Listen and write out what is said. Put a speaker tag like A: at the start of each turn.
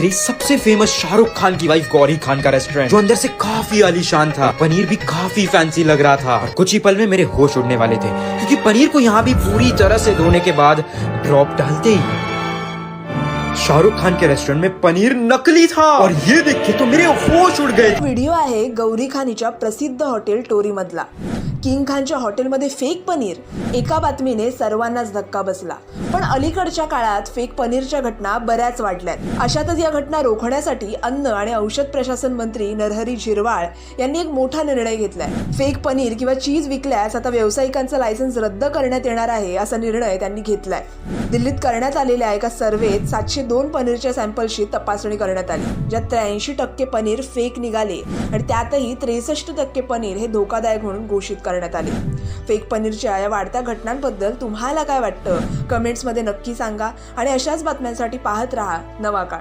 A: आखिरी सबसे फ़ेमस शाहरुख खान की वाइफ गौरी खान का रेस्टोरेंट जो अंदर से काफ़ी आलीशान था। पनीर भी काफ़ी फैंसी लग रहा था। और कुछ ही पल में मेरे होश उड़ने वाले थे, क्योंकि पनीर को यहाँ भी पूरी तरह से धोने के बाद ड्रॉप डालते ही शाहरुख खान के रेस्टोरेंट में पनीर नकली था। और ये देख के तो मेरे होश उड़ गए।
B: व्हिडिओ आहे गौरी खानीच्या प्रसिद्ध हॉटेल टोरी मधला किंग खानच्या हॉटेलमध्ये फेक पनीर. एका बातमीने सर्वांनाच धक्का बसला. पण अलीकडच्या काळात फेक पनीरच्या घटना बऱ्याच वाढल्यात. अशातच या घटना रोखण्यासाठी अन्न आणि औषध प्रशासन मंत्री नरहरी झिरवाळ यांनी एक मोठा निर्णय घेतलाय. फेक पनीर किंवा चीज विकल्यास आता व्यावसायिकांचं लायसन्स रद्द करण्यात येणार आहे असा निर्णय त्यांनी घेतलाय. दिल्लीत करण्यात आलेल्या एका सर्व्हेत सातशे दोन पनीरच्या सॅम्पलची तपासणी करण्यात आली ज्यात त्र्याऐंशी टक्के पनीर फेक निघाले आणि त्यातही त्रेसष्ट टक्के पनीर हे धोकादायक म्हणून घोषित करण्यात आले. फेक पनीरच्या या वाढत्या घटनांबद्दल तुम्हाला काय वाटतं? कमेंट्समध्ये नक्की सांगा आणि अशाच बातम्यांसाठी पाहत राहा नवा काळ.